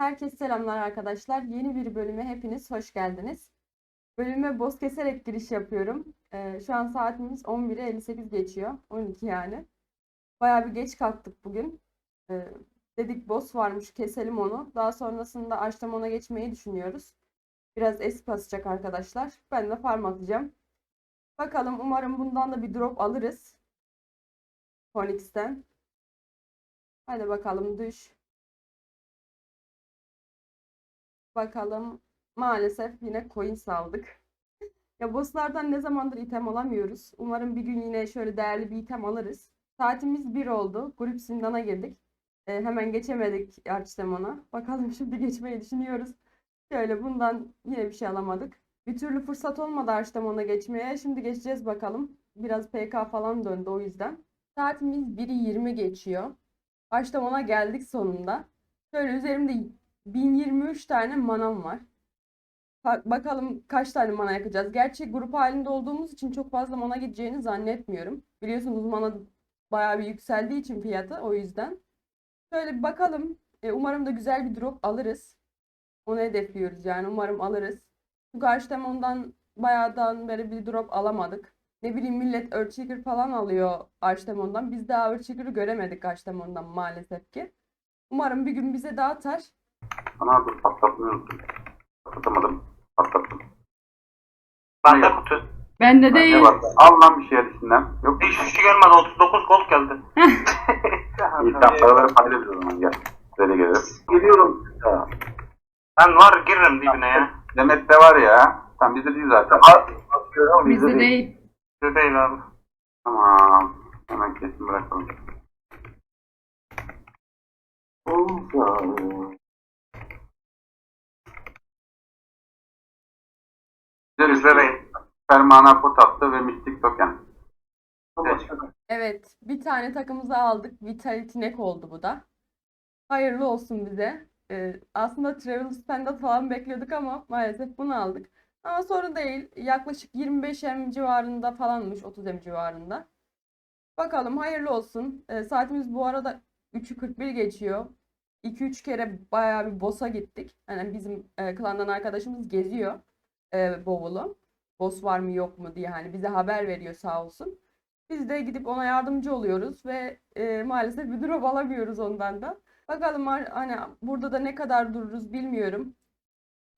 Herkese selamlar arkadaşlar. Yeni bir bölüme hepiniz hoş geldiniz. Bölüme boz keserek giriş yapıyorum. Ee, şu an saatimiz 11'e 58 geçiyor. 12 yani. Bayağı bir geç kalktık bugün. Ee, dedik boss varmış keselim onu. Daha sonrasında Aştamon'a geçmeyi düşünüyoruz. Biraz es basacak arkadaşlar. Ben de farm atacağım. Bakalım umarım bundan da bir drop alırız. Phoenix'ten. Hadi bakalım düş. Bakalım. Maalesef yine coin saldık. Ya bosslardan ne zamandır item alamıyoruz. Umarım bir gün yine şöyle değerli bir item alırız. Saatimiz 1 oldu. Grup zindana girdik. Ee, hemen geçemedik Archdemon'a. Bakalım şimdi geçmeyi düşünüyoruz. Şöyle bundan yine bir şey alamadık. Bir türlü fırsat olmadı Archdemon'a geçmeye. Şimdi geçeceğiz bakalım. Biraz PK falan döndü o yüzden. Saatimiz 1'i 20 geçiyor. Archdemon'a geldik sonunda. Şöyle üzerimde 1023 tane manam var. Ba- Bakalım kaç tane mana yakacağız. Gerçi grup halinde olduğumuz için çok fazla mana gideceğini zannetmiyorum. Biliyorsunuz mana bayağı bir yükseldiği için fiyatı o yüzden. Şöyle bir bakalım. E, umarım da güzel bir drop alırız. Onu hedefliyoruz yani. Umarım alırız. Çünkü Archdemon'dan bayağıdan beri bir drop alamadık. Ne bileyim millet Earthshaker falan alıyor Archdemon'dan. Biz daha Earthshaker'ı göremedik Archdemon'dan maalesef ki. Umarım bir gün bize dağıtar. Ana dur patlatmayı unuttum. Patlatamadım. Patlattım. Bende kutu. Bende Ne değil. var? Al lan bir şey içinden. Yok. Hiçbir şey gelmedi. 39 gold geldi. İyi tamam paraları paylaşırız o zaman gel. Böyle geliriz. Geliyorum. Ya. Ben var girerim dibine ya. Demet de var ya. Tam bizde değil zaten. Atıyorum Bizde değil. Bizde değil abi. Tamam. Hemen kesin bırakalım. Güzel Bizde değil. Fermana pot attı ve mistik token. Evet, bir tane takımıza aldık. Vitality Neck oldu bu da. Hayırlı olsun bize. Ee, aslında Travel Standard falan bekliyorduk ama maalesef bunu aldık. Ama sorun değil. Yaklaşık 25 M civarında falanmış, 30 M civarında. Bakalım hayırlı olsun. Ee, saatimiz bu arada 3'ü 41 geçiyor. 2-3 kere bayağı bir boss'a gittik. Yani bizim e, klandan arkadaşımız geziyor e, bowl'u. Boss var mı yok mu diye hani bize haber veriyor sağ olsun. Biz de gidip ona yardımcı oluyoruz ve e, maalesef bir drop alamıyoruz ondan da. Bakalım hani burada da ne kadar dururuz bilmiyorum.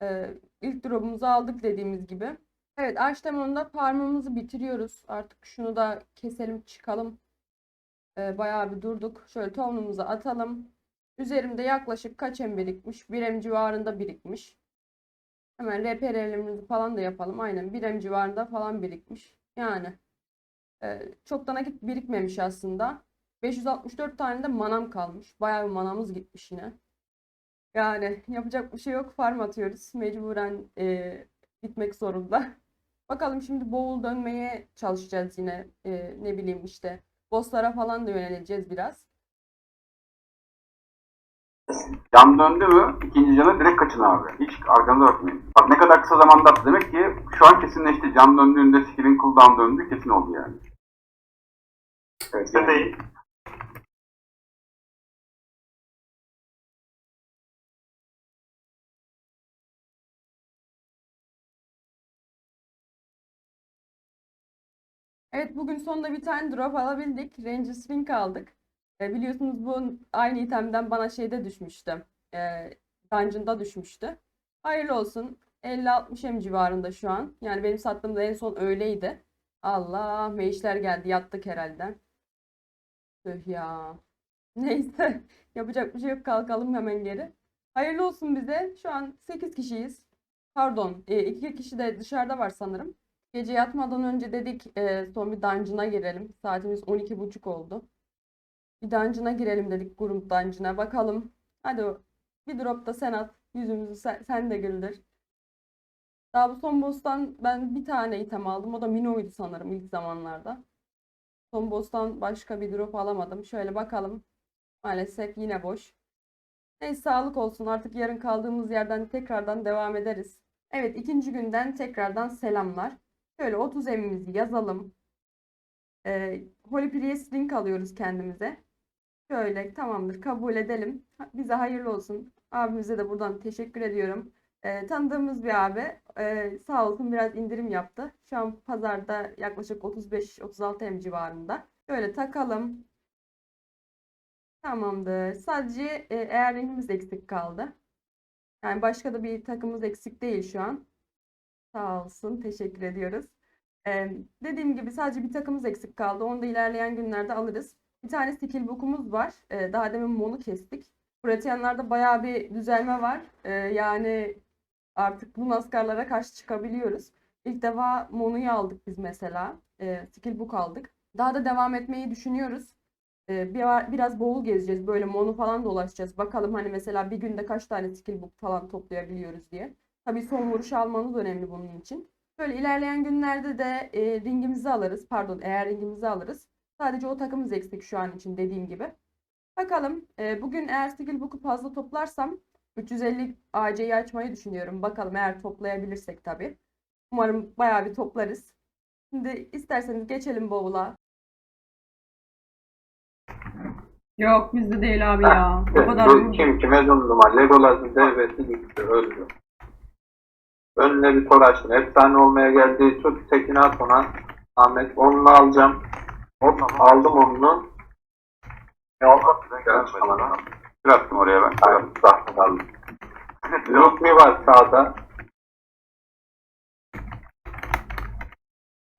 E, ilk drop'umuzu aldık dediğimiz gibi. Evet Archdemon'da farmımızı bitiriyoruz. Artık şunu da keselim çıkalım. E, bayağı bir durduk. Şöyle tohumumuzu atalım. Üzerimde yaklaşık kaç em birikmiş? 1 em civarında birikmiş. Hemen RPR'lerimizi falan da yapalım. Aynen 1 em civarında falan birikmiş. Yani. Ee, çok da nakit birikmemiş aslında. 564 tane de manam kalmış. Bayağı bir manamız gitmiş yine. Yani yapacak bir şey yok. Farm atıyoruz. Mecburen e, gitmek zorunda. Bakalım şimdi bowl dönmeye çalışacağız yine. E, ne bileyim işte. Bosslara falan da yöneleceğiz biraz. Can döndü mü ikinci cana direkt kaçın abi. Hiç arkanıza bakmayın. Bak ne kadar kısa zamanda attı. Demek ki şu an kesinleşti. Can döndüğünde skill'in cooldown döndü kesin oldu yani. Evet, yani. değil. Evet bugün sonunda bir tane drop alabildik. Ranger Swing aldık. E, biliyorsunuz bu aynı itemden bana şeyde düşmüştü. E, Dungeon'da düşmüştü. Hayırlı olsun. 50-60 M civarında şu an. Yani benim sattığımda en son öyleydi. Allah meyişler geldi. Yattık herhalde. Tüh ya. Neyse. Yapacak bir şey yok. Kalkalım hemen geri. Hayırlı olsun bize. Şu an 8 kişiyiz. Pardon. 2 kişi de dışarıda var sanırım. Gece yatmadan önce dedik e, son bir dungeon'a girelim. Saatimiz 12.30 oldu. Bir dungeon'a girelim dedik grup dungeon'a. Bakalım. Hadi bir drop da sen at. Yüzümüzü sen, sen de güldür. Daha bu son boss'tan ben bir tane item aldım. O da Mino'ydu sanırım ilk zamanlarda. Son boss'tan başka bir drop alamadım. Şöyle bakalım. Maalesef yine boş. Neyse sağlık olsun. Artık yarın kaldığımız yerden tekrardan devam ederiz. Evet ikinci günden tekrardan selamlar. Şöyle 30 emimizi yazalım. Ee, Holy Priest link alıyoruz kendimize. Şöyle tamamdır kabul edelim. Bize hayırlı olsun. Abimize de buradan teşekkür ediyorum. Ee, tanıdığımız bir abi ee, sağ olsun biraz indirim yaptı. Şu an pazarda yaklaşık 35-36 M civarında. Şöyle takalım. Tamamdır. Sadece e, eğer rengimiz eksik kaldı. Yani başka da bir takımımız eksik değil şu an. Sağ olsun. Teşekkür ediyoruz. Ee, dediğim gibi sadece bir takımımız eksik kaldı. Onu da ilerleyen günlerde alırız. Bir tane skill book'umuz var. Ee, daha demin Mon'u kestik. Pratisyenlerde bayağı bir düzelme var. Ee, yani artık bu naskarlara karşı çıkabiliyoruz. İlk defa Mon'u'yu aldık biz mesela. Ee, skill aldık. Daha da devam etmeyi düşünüyoruz. Ee, bir, biraz bol gezeceğiz. Böyle Mon'u falan dolaşacağız. Bakalım hani mesela bir günde kaç tane skill book falan toplayabiliyoruz diye. Tabii son vuruş almanız önemli bunun için. Böyle ilerleyen günlerde de e, ringimizi alırız. Pardon eğer ringimizi alırız. Sadece o takımımız eksik şu an için dediğim gibi. Bakalım e, bugün eğer skill book'u fazla toplarsam 350 AC'yi açmayı düşünüyorum. Bakalım eğer toplayabilirsek tabii. Umarım bayağı bir toplarız. Şimdi isterseniz geçelim bowl'a. Yok bizde değil abi ya. O kadar Bu kim kime dondurma? Legolas'ın devesi gitti öldü. Önüne bir tor açtın. Efsane olmaya geldi. Tut tekini at ona. Ahmet onunla alacağım. Hop aldım onu. Ne oldu? Gel bana. Bir attım oraya ben. Tamam, zahmet aldım. Lutmi var sağda.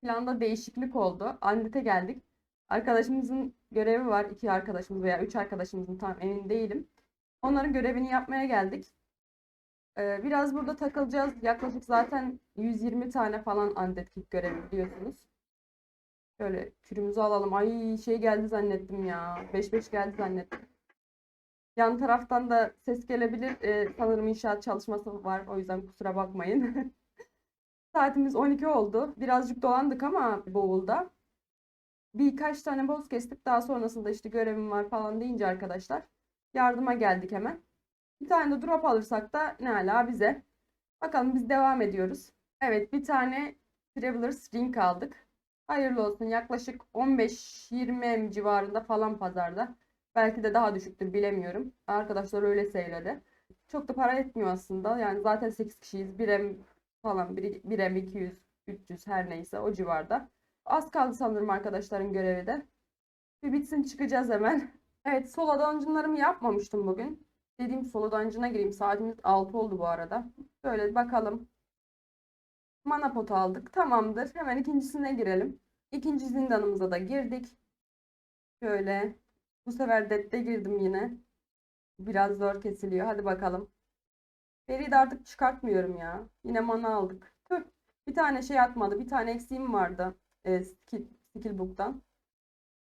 Planda değişiklik oldu. Andite geldik. Arkadaşımızın görevi var. iki arkadaşımız veya üç arkadaşımızın tam emin değilim. Onların görevini yapmaya geldik. Ee, biraz burada takılacağız. Yaklaşık zaten 120 tane falan Undead Kick görevi biliyorsunuz. Şöyle kürümüzü alalım. Ay şey geldi zannettim ya. 5-5 geldi zannettim. Yan taraftan da ses gelebilir. Ee, sanırım inşaat çalışması var. O yüzden kusura bakmayın. Saatimiz 12 oldu. Birazcık dolandık ama bowl'da. Birkaç tane boss kestik. Daha sonrasında işte görevim var falan deyince arkadaşlar yardıma geldik hemen. Bir tane de drop alırsak da ne ala bize. Bakalım biz devam ediyoruz. Evet bir tane Traveler's Ring aldık. Hayırlı olsun. Yaklaşık 15-20 M civarında falan pazarda. Belki de daha düşüktür bilemiyorum. Arkadaşlar öyle söyledi. Çok da para etmiyor aslında. Yani zaten 8 kişiyiz. 1 M falan 1, 1 M 200 300 her neyse o civarda. Az kaldı sanırım arkadaşların görevi de. Bir bitsin çıkacağız hemen. Evet solo dungeonlarımı yapmamıştım bugün. Dediğim solo dungeon'a gireyim. Saatimiz 6 oldu bu arada. Böyle bakalım. Mana potu aldık. Tamamdır. Hemen ikincisine girelim. İkinci zindanımıza da girdik. Şöyle. Bu sefer Dead'de girdim yine. Biraz zor kesiliyor. Hadi bakalım. Feri'yi artık çıkartmıyorum ya. Yine mana aldık. Tüh. Bir tane şey atmadı. Bir tane eksiğim vardı. E, skill, skill.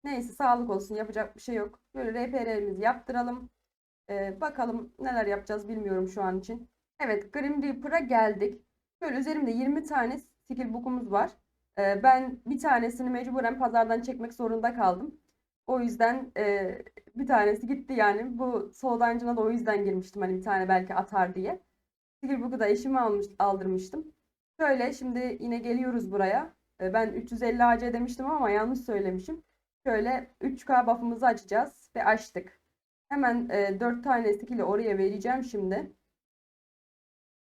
Neyse sağlık olsun. Yapacak bir şey yok. Böyle RPR'imizi yaptıralım. E, bakalım neler yapacağız bilmiyorum şu an için. Evet Grim Reaper'a geldik. Şöyle üzerimde 20 tane skill book'umuz var. E, ben bir tanesini mecburen pazardan çekmek zorunda kaldım. O yüzden e, bir tanesi gitti yani. Bu Soul Dungeon'a da o yüzden girmiştim. Hani bir tane belki atar diye. Skill book'u da eşime almış, aldırmıştım. Şöyle şimdi yine geliyoruz buraya. E, Ben 350 AC demiştim ama yanlış söylemişim. Şöyle 3K buff'ımızı açacağız ve açtık. Hemen e, 4 tane skill'i oraya vereceğim şimdi.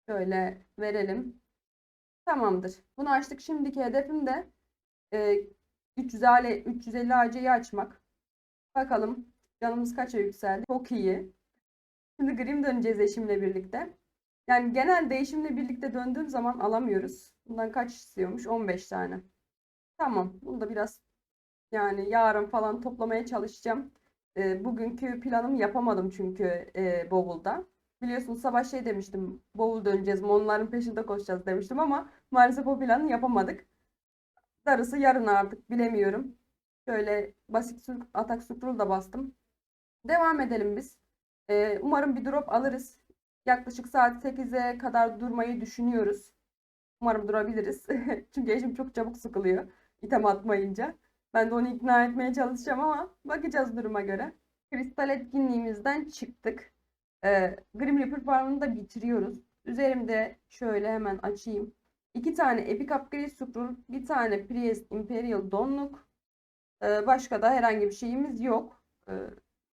Şöyle verelim. Tamamdır. Bunu açtık. Şimdiki hedefim de e, 350, 350 AC'yi açmak. Bakalım canımız kaça yükseldi. Çok iyi. Şimdi Grim döneceğiz eşimle birlikte. Yani genel değişimle birlikte döndüğüm zaman alamıyoruz. Bundan kaç istiyormuş? 15 tane. Tamam. Bunu da biraz yani yarın falan toplamaya çalışacağım. E, bugünkü planımı yapamadım çünkü e, bavulda. Biliyorsunuz sabah şey demiştim. Bavul döneceğiz, onların peşinde koşacağız demiştim ama maalesef o planı yapamadık. Darısı yarın artık bilemiyorum. Şöyle basit su- atak scroll da bastım. Devam edelim biz. E, umarım bir drop alırız. Yaklaşık saat 8'e kadar durmayı düşünüyoruz. Umarım durabiliriz. Çünkü eşim çok çabuk sıkılıyor item atmayınca. Ben de onu ikna etmeye çalışacağım ama bakacağız duruma göre. Kristal etkinliğimizden çıktık. Ee, Grim Reaper farmını da bitiriyoruz. Üzerimde şöyle hemen açayım. İki tane Epic Upgrade Scroll, bir tane Priest Imperial Donluk. Ee, başka da herhangi bir şeyimiz yok. Ee,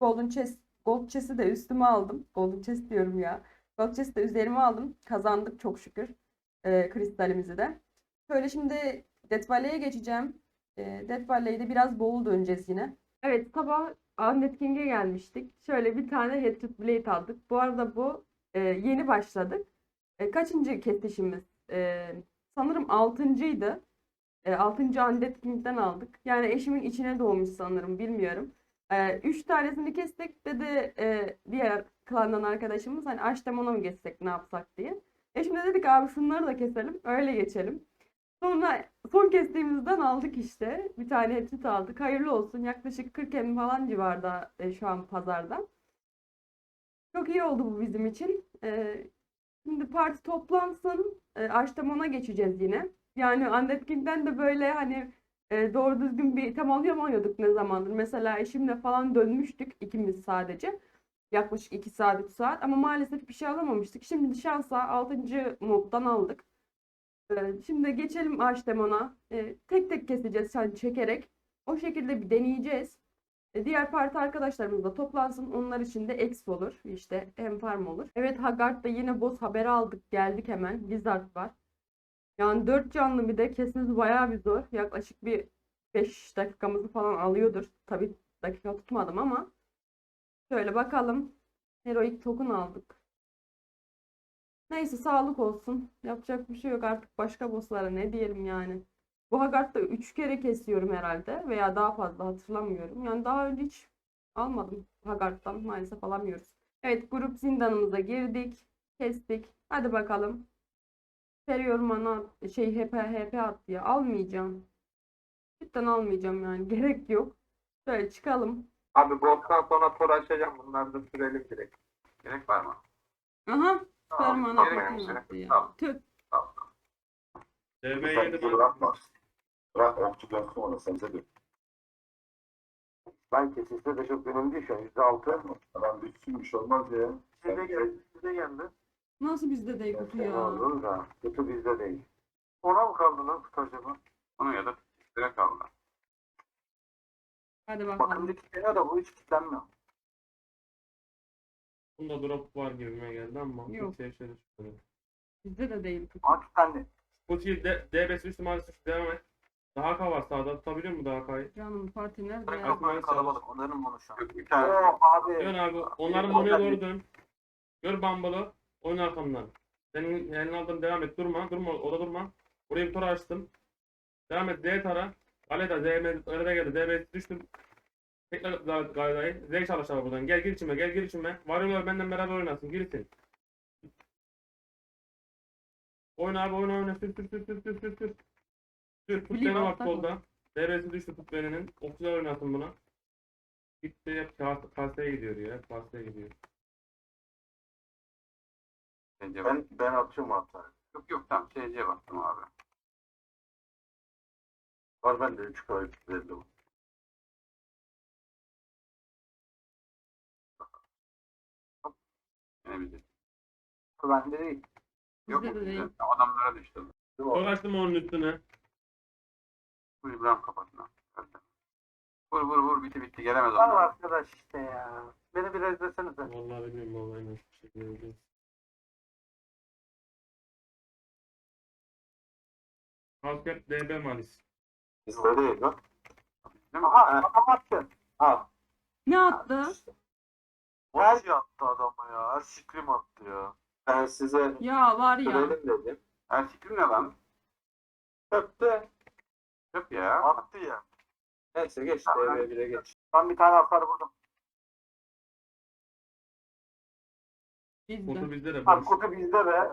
Golden Chest Gold chest'i de üstüme aldım. Golden chest diyorum ya. Gold chest'i de üzerime aldım. Kazandık çok şükür. Ee, kristalimizi de. Şöyle şimdi Death Valley'e geçeceğim. Ee, Death Valley'de biraz boğul döneceğiz yine. Evet sabah Undead King'e gelmiştik. Şöyle bir tane Hatred Blade aldık. Bu arada bu e, yeni başladık. E, kaçıncı kesişimiz? E, sanırım altıncıydı. E, altıncı Undead aldık. Yani eşimin içine doğmuş sanırım bilmiyorum. E, üç tanesini kestik dedi e, diğer klandan arkadaşımız hani Aştemon'a mı geçsek ne yapsak diye. Eşimle dedik abi şunları da keselim öyle geçelim. Sonra son kestiğimizden aldık işte. Bir tane headset aldık. Hayırlı olsun. Yaklaşık 40 em falan civarda e, şu an pazarda. Çok iyi oldu bu bizim için. E, şimdi parti toplansın. E, Aştemon'a geçeceğiz yine. Yani Undead King'den de böyle hani e, doğru düzgün bir item alamıyorduk ne zamandır. Mesela eşimle falan dönmüştük ikimiz sadece. Yaklaşık 2 saat 3 saat ama maalesef bir şey alamamıştık. Şimdi şansa 6. moddan aldık. Ee, Şimdi geçelim Archdemon'a. Ee, tek tek keseceğiz yani çekerek. O şekilde bir deneyeceğiz. Ee, Diğer parti arkadaşlarımız da toplansın. Onlar için de X olur. İşte hem farm olur. Evet Haggard'da yine boss haberi aldık. Geldik hemen. Wizard var. Yani 4 canlı bir de kesmesi bayağı bir zor. Yaklaşık bir 5 dakikamızı falan alıyordur. Tabii dakika tutmadım ama. Şöyle bakalım. Heroic token aldık. Neyse sağlık olsun. Yapacak bir şey yok artık başka bosslara ne diyelim yani. Bu Haggard'da 3 kere kesiyorum herhalde veya daha fazla hatırlamıyorum. Yani daha önce hiç almadım Haggard'dan maalesef alamıyoruz. Evet grup zindanımıza girdik. Kestik. Hadi bakalım. Veriyorum ana şey HP HP at diye. Almayacağım. Cidden almayacağım yani. Gerek yok. Şöyle çıkalım. Abi Gold'dan sonra tor açacağım. Bunları da sürelim direkt. Gerek var mı? Aha. Tamam, Ferman gerek atlatın yok. attı ya. Tamam. Tüh. DB7 ben bırakma. Bırak okçu dönsün ona sen de. Ben kesinlikle de çok önemli değil şu an. Yüzde altı. Adam düşsün bir şey olmaz ya. Size geldi. Size geldi. Nasıl bizde değil kutu Sen ya? aldın da. Kötü bizde değil. Ona mı kaldı lan kutu acaba? Onu ya da direkt aldı. Hadi Bakın bakalım. kilitleniyor da bu hiç kilitlenmiyor. bunda drop var gibime geldi ama Yok. kimseye şey düşmedi. Bizde de değil kutu. Ama kilitlendi. Puti D- DB'si üstü maalesef devam et. Daha K var sağda tutabiliyor mu daha K'yı? Canım parti nerede Bırak ya? yok. Çok kalabalık. Onların bunu şu an. Yok, bir tane. Oo abi. Dön abi. Onların buraya doğru dön. Gör Bumble'ı. Oyun arkamdan. Senin elini aldım devam et. Durma. Durma. Orada durma. Buraya bir tor açtım. Devam et. D tara. Galeta. ZM. Galeta geldi. DB düştüm. Tekrar Gal- Galeta'yı. Z çalış abi buradan. Gel gir içime. Gel gir içime. Varıyorlar benden beraber oynasın. Girsin. Oyna abi oyna oyna. Sür sür sür sür sür sür Bileyim, beni bak solda. DB'si düştü beninin. Okçular oynasın buna. Gitti hep kas- kaseye gidiyor ya. Kaseye gidiyor. SC. Ben, ben atıyorum hatta. Yok yok tamam SC'ye baktım abi. Var bende 3 koy verdim. Yine bizi. Bende değil. Yok Bizde mu de değil. bizde? Adamlara düştü. Tor açtım onun üstüne. Vur İbrahim kafasına. Vur vur vur bitti bitti gelemez onlar. arkadaş işte ya. Beni biraz izlesenize. Vallahi bilmiyorum vallahi nasıl bir şey göreceğiz. Kalkıp DB Malis. Bizde değil lan. Değil mi? Aha adam attı. Al. Ne attı? Her şey attı adama ya. Her sikrim attı ya. Ben size Ya var ya. sürelim dedim. Her fikrim ne lan? Çöptü. Yok ya. Attı ya. Neyse geç. Tamam. DB1'e geç. Ben bir tane vurdum. Bizde. Kutu bizde de Abi boş. kutu bizde be.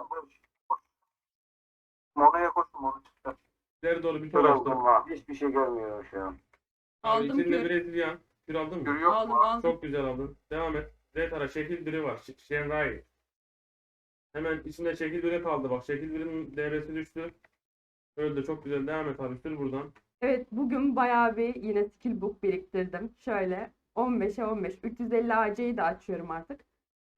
Mono'ya koştum onu çıktı. İleri doğru bir oldum ha. Hiçbir şey görmüyorum şu an. Abi Aldım içinde kür. Brezilya. Kür aldın mı? Görüyor Aldım mu? aldım. Çok güzel aldın. Devam et. Z tara şekil biri var. Ş- Şenrai. Hemen içinde şekil biri kaldı bak. Şekil birinin DB'si düştü. Öldü. Çok güzel. Devam et. Sür buradan. Evet bugün bayağı bir yine skill book biriktirdim. Şöyle 15'e 15. 350 AC'yi de açıyorum artık.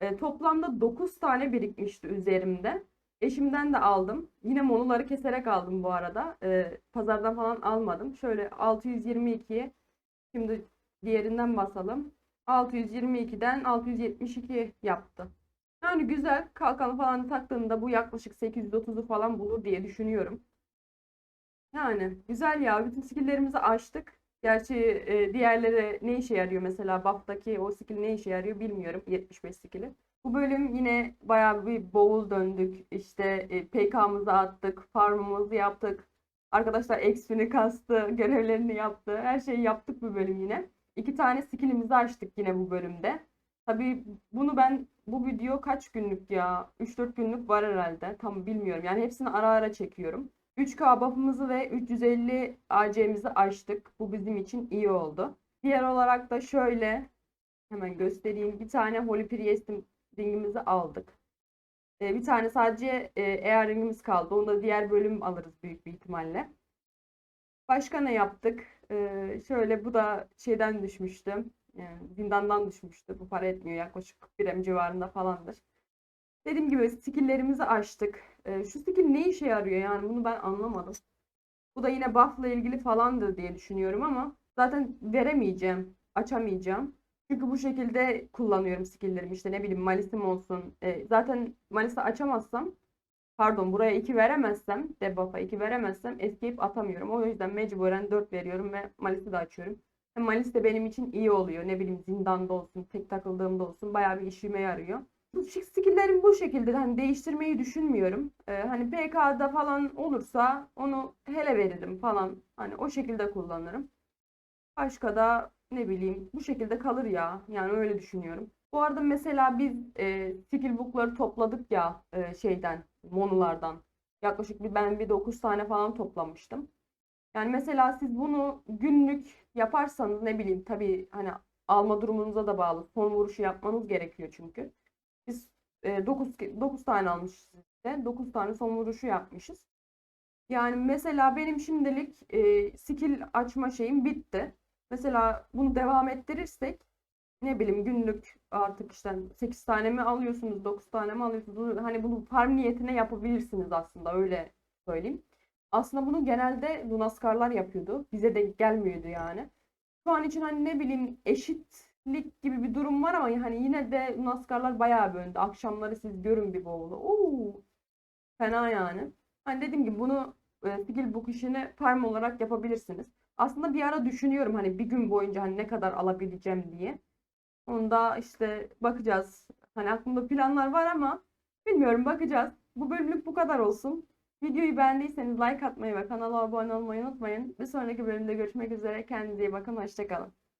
E, toplamda 9 tane birikmişti üzerimde. Eşimden de aldım. Yine monoları keserek aldım bu arada. E, pazardan falan almadım. Şöyle 622'ye şimdi diğerinden basalım. 622'den 672 yaptı. Yani güzel. Kalkanı falan taktığında bu yaklaşık 830'u falan bulur diye düşünüyorum. Yani güzel ya. Bütün skill'lerimizi açtık. Gerçi e, diğerleri ne işe yarıyor mesela buff'taki o skill ne işe yarıyor bilmiyorum. 75 skill'i. Bu bölüm yine bayağı bir boğul döndük. İşte e, PK'mızı attık, farmımızı yaptık. Arkadaşlar XP'ni kastı, görevlerini yaptı. Her şeyi yaptık bu bölüm yine. İki tane skill'imizi açtık yine bu bölümde. Tabii bunu ben bu video kaç günlük ya? 3-4 günlük var herhalde. Tam bilmiyorum. Yani hepsini ara ara çekiyorum. 3K buff'ımızı ve 350 AC'mizi açtık. Bu bizim için iyi oldu. Diğer olarak da şöyle hemen göstereyim. Bir tane Holy Priest ringimizi aldık. Ee, bir tane sadece e, eğer ringimiz kaldı. Onu da diğer bölüm alırız büyük bir ihtimalle. Başka ne yaptık? Ee, şöyle bu da şeyden düşmüştü. Yani zindandan düşmüştü. Bu para etmiyor. Yaklaşık 1 M civarında falandır. Dediğim gibi skill'lerimizi açtık. Ee, şu skill ne işe yarıyor yani bunu ben anlamadım. Bu da yine buff'la ilgili falandır diye düşünüyorum ama zaten veremeyeceğim. Açamayacağım. Çünkü bu şekilde kullanıyorum skill'lerimi. İşte ne bileyim Malis'im olsun. Ee, zaten Malis'i açamazsam pardon buraya 2 veremezsem debuff'a 2 veremezsem escape atamıyorum. O yüzden mecburen 4 veriyorum ve Malis'i de açıyorum. Hem Malis de benim için iyi oluyor. Ne bileyim zindanda olsun, tek takıldığımda olsun bayağı bir işime yarıyor. Skill'lerimi bu şekilde hani değiştirmeyi düşünmüyorum. Ee, hani PK'da falan olursa onu hele veririm falan. Hani o şekilde kullanırım. Başka da ne bileyim bu şekilde kalır ya. Yani öyle düşünüyorum. Bu arada mesela biz e, skill topladık ya e, şeyden, monulardan. Yaklaşık bir ben bir 9 tane falan toplamıştım. Yani mesela siz bunu günlük yaparsanız ne bileyim tabii hani alma durumunuza da bağlı. Son vuruşu yapmanız gerekiyor çünkü. Biz 9 9 tane almışız işte. 9 tane son vuruşu yapmışız. Yani mesela benim şimdilik e, skill açma şeyim bitti. Mesela bunu devam ettirirsek ne bileyim günlük artık işte 8 tane mi alıyorsunuz, 9 tane mi alıyorsunuz? Hani bunu farm niyetine yapabilirsiniz aslında öyle söyleyeyim. Aslında bunu genelde Lunaskarlar yapıyordu. Bize de gelmiyordu yani. Şu an için hani ne bileyim eşitlik gibi bir durum var ama hani yine de Lunaskarlar bayağı bir önde. Akşamları siz görün bir boğulu. Oo, fena yani. Hani dediğim gibi bunu e, skill book işini farm olarak yapabilirsiniz. Aslında bir ara düşünüyorum hani bir gün boyunca hani ne kadar alabileceğim diye. Onda işte bakacağız. Hani aklımda planlar var ama bilmiyorum bakacağız. Bu bölümlük bu kadar olsun. Videoyu beğendiyseniz like atmayı ve kanala abone olmayı unutmayın. Bir sonraki bölümde görüşmek üzere. Kendinize iyi bakın. Hoşçakalın.